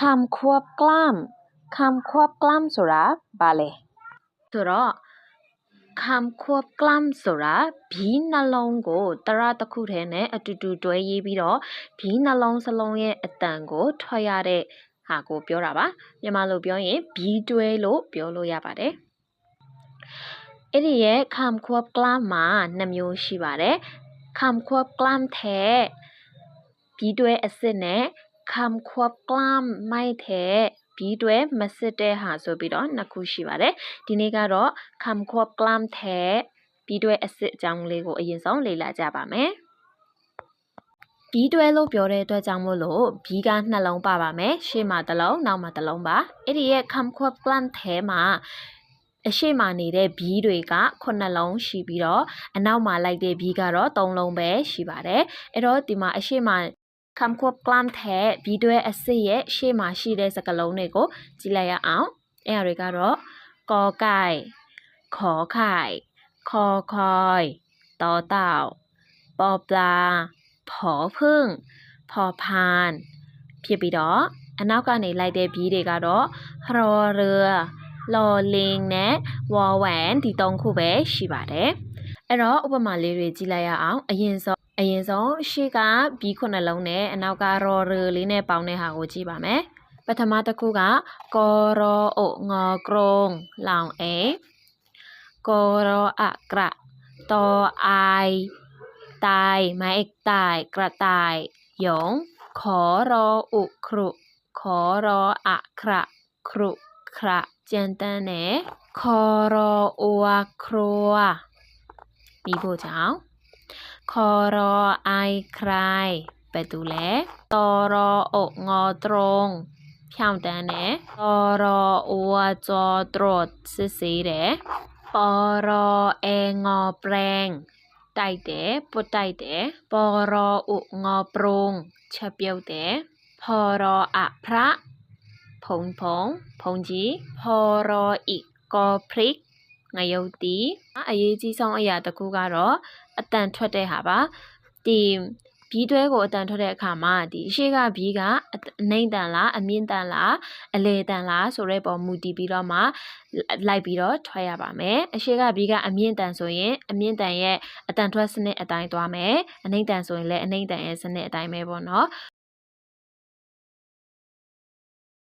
คำควบกล้ำคำควบกล้ำဆိုတာဘာလဲဆိုတော့คำควบกล้ำဆိုတာဘီးနှလုံးကိုတရတစ်ခုထဲနဲ့အတူတူတွဲရေးပြီးတော့ဘီးနှလုံးစလုံးရဲ့အတန်ကိုထွက်ရတဲ့ဟာကိုပြောတာပါမြန်မာလိုပြောရင်ဘီးတွဲလို့ပြောလို့ရပါတယ်အဲ့ဒီရဲ့คำควบกล้ำမှာနှစ်မျိုးရှိပါတယ်คำควบกล้ำแท้ဘီးတွဲအစစ်နဲ့ คำควบกล้ำไม่แท้ဘီးတွဲမစစ်တဲ့ဟာဆိုပြီးတော့နှစ်ခုရှိပါတယ်ဒီနေ့ကတော့คำควบกล้ำแท้ဘီးတွဲအစစ်အကြောင်းလေးကိုအရင်ဆုံးလေ့လာကြပါမယ်ဘီးတွဲလို့ပြောတဲ့အတွက်ကြောင့်မို့လို့ဘီးကနှလုံးပါပါမယ်ရှေ့မှာတစ်လုံးနောက်မှာတစ်လုံးပါအဲ့ဒီရဲ့คำควบกล้ำแท้မှာအရှိမနေတဲ့ဘီးတွေကခုနှစ်လုံးရှိပြီးတော့အနောက်မှာလိုက်တဲ့ဘီးကတော့သုံးလုံးပဲရှိပါတယ်အဲ့တော့ဒီမှာအရှိမ คำควบกล้ำแท้ဘီးတွဲအစစ်ရဲ့ရှေ့မှာရှိတဲ့စကားလုံးတွေကိုကြည့်လိုက်ရအောင်အဲ့အရာတွေကတော့กอไก่ขอไข่คอคอยต่อเต่าปอปลาผอพึ่งพอพานဖြစ်ပြီးတော့အနောက်ကနေလိုက်တဲ့ဘီးတွေကတော့ရอเรือလော်လင်းနဲ့ဝေါ်ဝမ်ဒီသုံးခုပဲရှိပါတယ်အဲ့တော့ဥပမာလေးတွေကြည့်လိုက်ရအောင်အရင်ဆုံး အရင်ဆုံးရှေ့ကဘီးခုနှလုံးနဲ့အနောက်ကရော်ရယ်လေးနဲ့ပေါင်းတဲ့ဟာကိုကြည့်ပါမယ်ပထမတစ်ခုကကောရောအိုငေါကရုံလောင်အေกอรออะกระตอไอตายไม้เอกตายกระต่ายหยง ขอรออุครุ ขอรออะคระครุคระကြံတန်းနဲ့ခေါ်ရော အိုဝါခရိုဝါပြီးဖို့ကြောင့်ခေါ်ရောအိုင်ခရိုင်ဘယ်သူလဲတော်ရောအိုငေါတရုံဖြောင်းတန်းနဲ့တော်ရောအိုဝါကျော်တရတ်စစ်စေးတယ်ပေါ်ရောအဲငေါပรงတိုက်တယ်ပုတ်တိုက်တယ်ပေါ်ရောဥငေါပရုံချက်ပြုတ်တယ်ဖော်ရောအဖရဖုံဖုံဖုံကြီးဖော်ရောဣကောပရိတ် ငရုတ်တီအရေးကြီးဆုံးအရာတစ်ခုကတော့အတန်ထွက်တဲ့ဟာပါဒီဘီးတွဲကိုအတန်ထွက်တဲ့အခါမှာဒီအရှိကဘီးကအနှိမ့်တန်လားအမြင့်တန်လားအလေတန်လားဆိုတဲ့ပုံမူတည်ပြီးတော့မှလိုက်ပြီးတော့ထွက်ရပါမယ်အရှိကဘီးကအမြင့်တန်ဆိုရင်အမြင့်တန်ရဲ့အတန်ထွက်စနစ်အတိုင်းသွားမယ်အနှိမ့်တန်ဆိုရင်လည်းအနှိမ့်တန်ရဲ့စနစ်အတိုင်းပဲပေါ့နော်